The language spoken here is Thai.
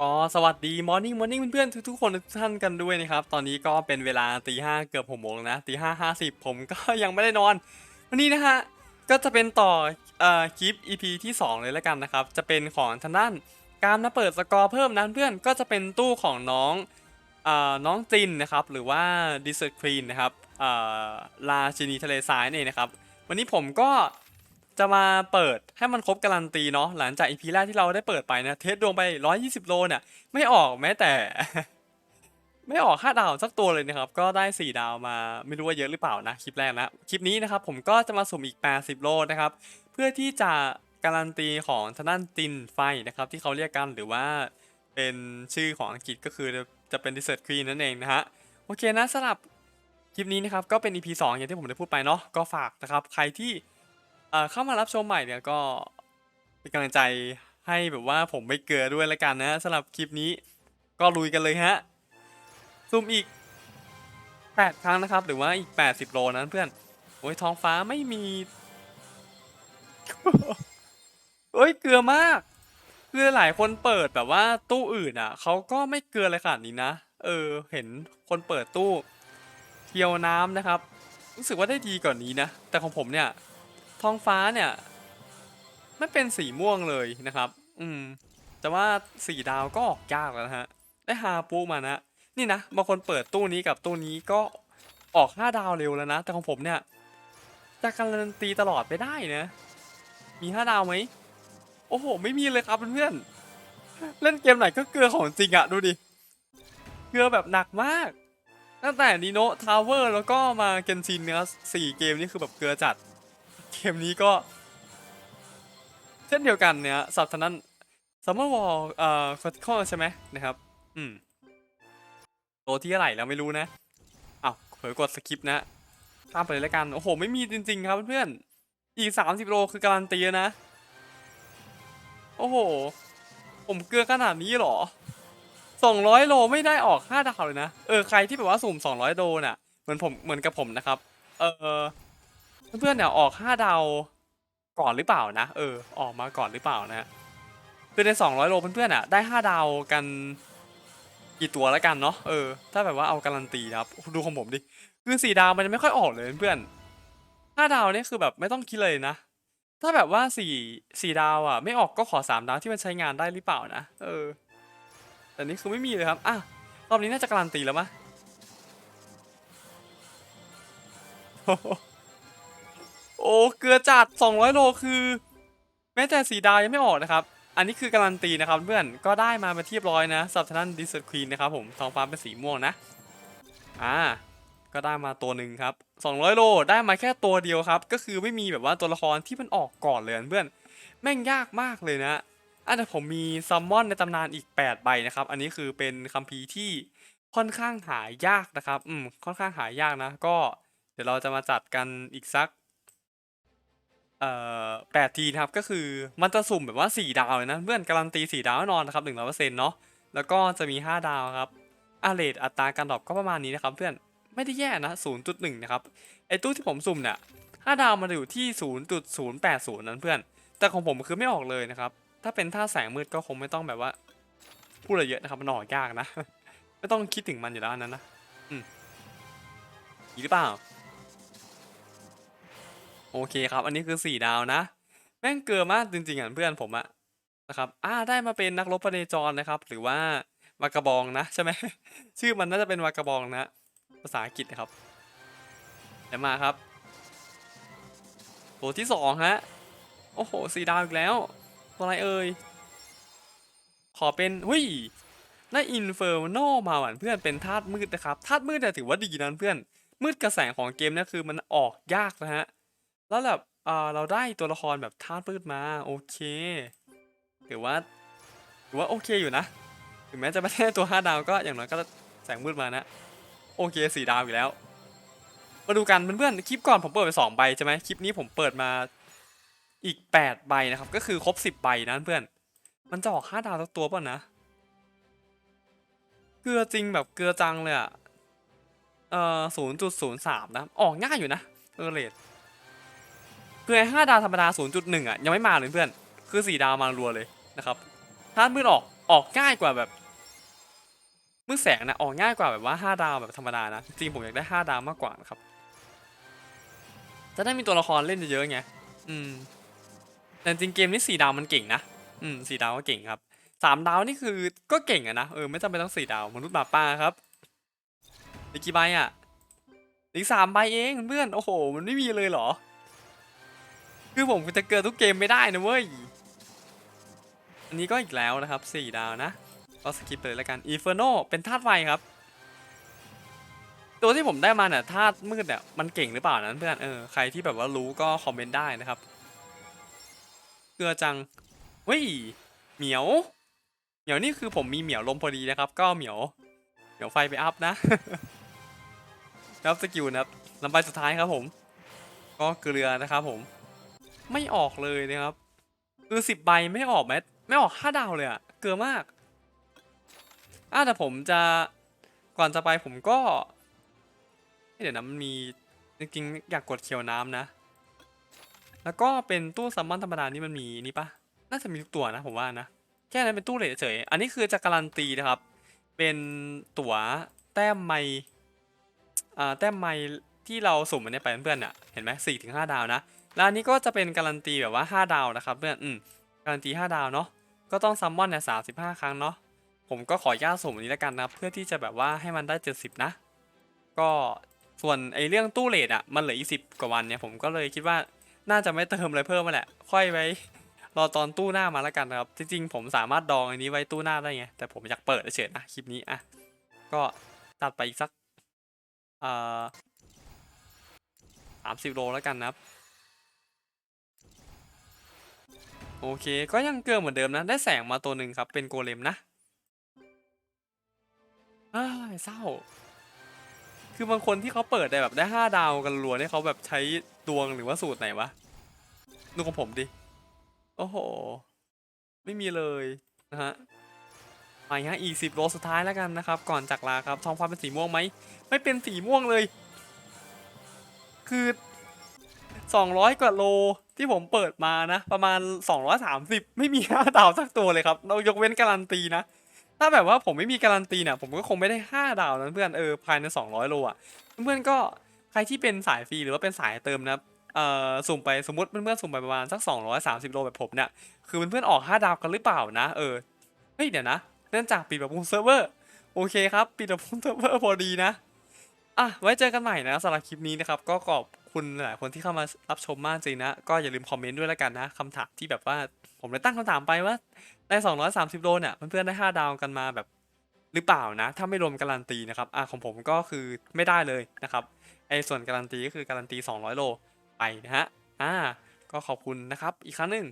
ก็สวัสดีมอร์นิ่งมอร์นิ่งเพื่อนๆทุกๆคนทุกท่านกันด้วยนะครับ ตอนนี้ก็เป็นเวลาตีห้าเกือบหกโมงนะตีห้าห้าสิบผมก็ยังไม่ได้นอน วันนี้นะฮะ ก็จะเป็นต่อเอ่อคลิป EP ที่ 2 เลยแล้วกันนะครับ จะเป็นของทางด้านการมาเปิดสกอร์เพิ่มนะเพื่อนก็จะเป็นตู้ของน้องเอ่อน้องจินนะครับ หรือว่าดิสเซตครีนนะครับเอ่อราชินีทะเลทรายนี่นะครับ วันนี้ผมก็ จะมาเปิดให้มันครบการันตีเนาะหลังจาก EP แรกที่เราได้เปิดไปนะเทสดวงไป 120 โลเนี่ยไม่ออกแม้แต่ ไม่ออก5ดาวสักตัวเลยนะครับ ก็ได้ 4 ดาวมาไม่รู้ว่าเยอะหรือเปล่านะคลิปแรกนะคลิปนี้นะครับผมก็จะมาสุ่มอีก 80 โลนะครับ เพื่อที่จะการันตีของทางด้านจินไฟนะครับ ที่เขาเรียกกันหรือว่าเป็นชื่อของอังกฤษก็คือจะเป็น Desert Queen นั่นเองนะฮะโอเคนะสำหรับคลิปนี้นะครับก็เป็น EP 2 อย่างที่ผมได้พูดไปเนาะก็ฝากนะครับใครที่ เอ่อเข้ามารับชมใหม่เนี่ยก็เป็นกำลังใจให้แบบว่าผมไม่เกลือด้วยละกันนะสำหรับคลิปนี้ก็ลุยกันเลยฮะซูมอีก 8 ครั้งนะครับ หรือว่าอีก 80 โลนั้นเพื่อน โอ้ยท้องฟ้าไม่มีเอ้ยเกลือมากคือหลายคนเปิดแบบว่าตู้อื่นอะเขาก็ไม่เกลืออะไรขนาดนี้นะเออ เห็นคนเปิดตู้เคียวน้ำนะครับ รู้สึกว่าได้ดีกว่านนี้นะ แต่ของผมเนี่ย ท้องฟ้าเนี่ยไม่เป็นสีม่วงเลยนะครับ อืม แต่ว่าสีดาวก็ออกยากแล้วนะฮะ ได้ฮาปูมานะ นี่นะบางคนเปิดตู้นี้กับตู้นี้ก็ออกห้าดาวเร็วแล้วนะ แต่ของผมเนี่ยจะการันตีตลอดไปได้นะ มีห้าดาวไหม โอ้โห ไม่มีเลยครับเพื่อนเล่นเกมไหนก็เกลือของจริงอะดูดิ เกลือแบบหนักมาก ตั้งแต่นีโนทาวเวอร์แล้วก็มาเกนชินเนี่ยสี่เกมนี้คือแบบเกลือจัด เกมนี้ก็ เช่นเดียวกันเนี่ยสับทนั้นซัมเมอร์วอลเอ่อคอติคอใช่ไหมนะครับ อืมตัวที่เท่าไหร่แล้วไม่รู้นะอ้าวเผลอกดสคิปนะข้ามไปเลยแล้วกัน โอ้โห ไม่มีจริง ๆ ครับเพื่อนอีกสามสิบโลคือการันตีนะ โอ้โห ผมเกลือขนาดนี้หรอสองร้อยโลไม่ได้ออกห้าดาวเลยนะ เออ ใครที่แบบว่าสุ่มสองร้อยโลน่ะ เหมือนผม เหมือนกับผมนะครับ เออ เพื่อนๆเนี่ยออกห้าดาวก่อนหรือเปล่านะ เออ ออกมาก่อนหรือเปล่านะฮะคือในสองร้อยโลเพื่อนๆอะได้ห้าดาวกันกี่ตัวแล้วกันเนาะเออถ้าแบบว่าเอาการันตีครับดูของผมดิคือสี่ดาวมันจะไม่ค่อยออกเลยเพื่อนห้าดาวเนี่ยคือแบบไม่ต้องคิดเลยนะ ถ้าแบบว่าสี่สี่ดาวอะ ไม่ออกก็ขอสามดาวที่มันใช้งานได้หรือเปล่านะเออ แต่นี่คือไม่มีเลยครับอะรอบนี้น่าจะการันตีแล้วมะ โอ้เกลือจัด 200 โลคือ แม้แต่สีดาวยังไม่ออกนะครับ อันนี้คือการันตีนะครับเพื่อนก็ได้มาเป็นที่เรียบร้อยนะสับทางด้นดิสควีนนะครับผมทองฟ้าเป็นสีม่วงนะอ่าก็ได้มาตัวหนึ่งครับ 200 โลได้มาแค่ตัวเดียวครับ ก็คือไม่มีแบบว่าตัวละครที่มันออกก่อนเลยนะเพื่อนแม่งยากมากเลยนะอันแต่ผมมีซัมมอนในตำนานอีก 8 ใบนะครับ อันนี้คือเป็นคัมภีร์ที่ค่อนข้างหายากนะครับ อืม ค่อนข้างหายากนะ ก็เดี๋ยวเราจะมาจัดกันอีกสัก เอ่อแปดทีนะครับก็คือมันจะสุ่มแบบว่า 4 ดาวเลยนะเพื่อนการันตี4ดาวแน่นอนนะครับ100%เปอร์เซ็นต์เนาะแล้วก็จะมี 5 ดาวครับอาเลทอัตราการดรอปก็ประมาณนี้นะครับเพื่อนไม่ได้แย่นะ0.1นะครับไอตู้ที่ผมสุ่มเนี่ย5ดาวมันจะอยู่ที่ 0.080 นั้นเพื่อน แต่ของผมคือไม่ออกเลยนะครับ ถ้าเป็นท่าแสงมืดก็คงไม่ต้องแบบว่าพูดอะไรเยอะนะครับมันออกยากนะ ไม่ต้องคิดถึงมันอยู่แล้วนั้นนะ อืมอีหรือเปล่า โอเคครับ อันนี้คือ4ดาวนะ แม่งเกลือมากจริงๆอะเพื่อนผมอะนะครับ อ่าได้มาเป็นนักรบพเนจรนะครับ หรือว่าวากาบองนะใช่ไหม ชื่อมันน่าจะเป็นวากาบองนะ ภาษาอังกฤษนะครับเดี๋ยวมาครับตัวที่สองฮะ โอ้โหสี่ดาวอีกแล้ว ตัวอะไรเอ่ย ขอเป็นหุยได้อินเฟอร์โนมาหวานเพื่อนเป็นธาตุมืดนะครับธาตุมืดเนี่ยถือว่าดีนะเพื่อน มืดกระแสของเกมนี่คือมันออกยากนะฮะ แล้วแบบเอ่อเราได้ตัวละครแบบธาตุมืดมา โอเคถือว่าถือว่าโอเคอยู่นะ ถึงแม้จะไม่ได้ตัวห้าดาวก็อย่างน้อยก็แสงมืดมานะ โอเคสี่ดาวอยู่แล้ว มาดูกันเพื่อนๆคลิปก่อนผมเปิดไปสองใบใช่ไหมคลิปนี้ผมเปิดมาอีกแปดใบนะครับ ก็คือครบสิบใบนะเพื่อน มันจะออกห้าดาวทุกตัวป่ะนะ เกลือจริงแบบเกลือจังเลยอะเอ่อศูนย์จุดศูนย์สามนะ ออกง่ายอยู่นะเออเลท คือไอ้ห้าดาวธรรมดาศูนย์จุดหนึ่ะ ยังไม่มาเลยเพื่อน คือสี่ดาวมารัวเลยนะครับ ถ้ามืดออกออกง่ายกว่าแบบมืดแสงนะออกง่ายกว่าแบบว่าห้าดาวแบบธรรมดานะ จริงผมอยากได้ห้าดาวมากกว่านะครับ จะได้มีตัวละครเล่นเยอะๆไง อืม แต่จริงเกมนี้สี่ดาวมันเก่งนะ อืมสี่ดาวก็เก่งครับสามดาวนี่คือก็เก่งอะนะเออไม่จำเป็นต้องสี่ดาวมนุษย์หมาป่าครับอีกกี่ใบอะอีกสามใบเองเพื่อนโอ้โห มันไม่มีเลยเหรอ คือผมจะเกินทุกเกมไม่ได้นะเว้ย อันนี้ก็อีกแล้วนะครับสี่ดาวนะ ก็สกิปไปเลยแล้วกันอีเฟอร์โนเป็นธาตุไฟครับ ตัวที่ผมได้มาเนี่ยธาตุมืดเนี่ยมันเก่งหรือเปล่านั้นเพื่อน เออ ใครที่แบบว่ารู้ก็คอมเมนต์ได้นะครับ เกลือจังเฮ้ยเหมียว เหมียวนี่คือผมมีเหมียวลมพอดีนะครับ ก็เหมียว เหมียวไฟไปอัพนะครับสกิลนะครับลำใบสุดท้ายครับผม ก็เกลือนะครับผม ไม่ออกเลยนะครับคือสิบใบไม่ออกแม้ไม่ออกห้าดาวเลยอะเกลือมากอะแต่ผมจะก่อนจะไปผมก็เดี๋ยวนะมันมีจริงๆอยากกดเขียวน้ำนะ แล้วก็เป็นตู้ซัมมอนธรรมดานี่มันมีนี่ปะน่าจะมีทุกตัวนะผมว่านะแค่นั้นเป็นตู้เลทเฉยๆอันนี้คือจะการันตีนะครับ เป็นตั๋วแต้มไม่อ่าแต้มไมที่เราสุ่มอันนี้ไปเพื่อนๆเนี่ยเห็นไหมสี่ถึงห้าดาวนะ แล้วอันนี้ก็จะเป็นการันตีแบบว่าห้าดาวนะครับเพื่อนอืมการันตีห้าดาวเนาะก็ต้องซัมมอนเนี่ยสามสิบห้าครั้งเนาะผมก็ขออนุญาตสุ่มอันนี้แล้วกันนะเพื่อที่จะแบบว่าให้มันได้เจ็ดสิบนะ ก็ส่วนไอเรื่องตู้เลทอะมันเหลืออีกสิบกว่าวันเนี่ยผมก็เลยคิดว่าน่าจะไม่เติมอะไรเพิ่มมาแหละ ค่อยไว้รอตอนตู้หน้ามาแล้วกันนะครับ จริงๆ ผมสามารถดองอันนี้ไว้ตู้หน้าได้ไง แต่ผมอยากเปิดเฉยๆนะคลิปนี้อะก็ตัดไปอีกสักเอ่อสามสิบโลแล้วกันนะครับ โอเค ก็ยังเกลือเหมือนเดิมนะ ได้แสงมาตัวหนึ่งครับ เป็นโกเลมนะเอ้ยเศร้า คือบางคนที่เขาเปิดได้แบบได้ห้าดาวกันรัวเนี่ยเขาแบบใช้ดวงหรือว่าสูตรไหนวะดูของผมดิ โอ้โห ไม่มีเลยนะฮะไปฮะอีกสิบโลสุดท้ายแล้วกันนะครับ ก่อนจากลาครับท้องฟ้าเป็นสีม่วงไหม ไม่เป็นสีม่วงเลย คือ200กว่าโล ที่ผมเปิดมานะ ประมาณ 230 ไม่มี5ดาวสักตัวเลยครับ เรายกเว้นการันตีนะ ถ้าแบบว่าผมไม่มีการันตีเนี่ยผมก็คงไม่ได้ 5 ดาวนะเพื่อนเออภายใน 200 โลอะเพื่อนก็ใครที่เป็นสายฟรีหรือว่าเป็นสายเติมนะเอ่อสุ่มไปสมมติเพื่อนๆสุ่มไปประมาณสัก 230 โลแบบผมเนี่ยคือเพื่อนๆออก 5 ดาวกันหรือเปล่านะ เออเฮ้ยเดี๋ยวนะเนื่องจากปิดปรับปรุงเซิร์ฟเวอร์โอเคครับปิดปรับปรุงเซิร์ฟเวอร์พอดีนะอะไว้เจอกันใหม่นะสำหรับคลิปนี้นะครับก็ขอบ คุณหลายคนที่เข้ามารับชมมากจริงนะ ก็อย่าลืมคอมเมนต์ด้วยแล้วกันนะคำถามที่แบบว่าผมได้ตั้งคำถามไปว่าใน230 โลเนี่ยเพื่อนๆได้ 5 ดาวกันมาแบบหรือเปล่านะ ถ้าไม่รวมการันตีนะครับอะของผมก็คือไม่ได้เลยนะครับไอ้ส่วนการันตีก็คือการันตี 200 โลไปนะฮะอ่าก็ขอบคุณนะครับอีกครั้งหนึ่ง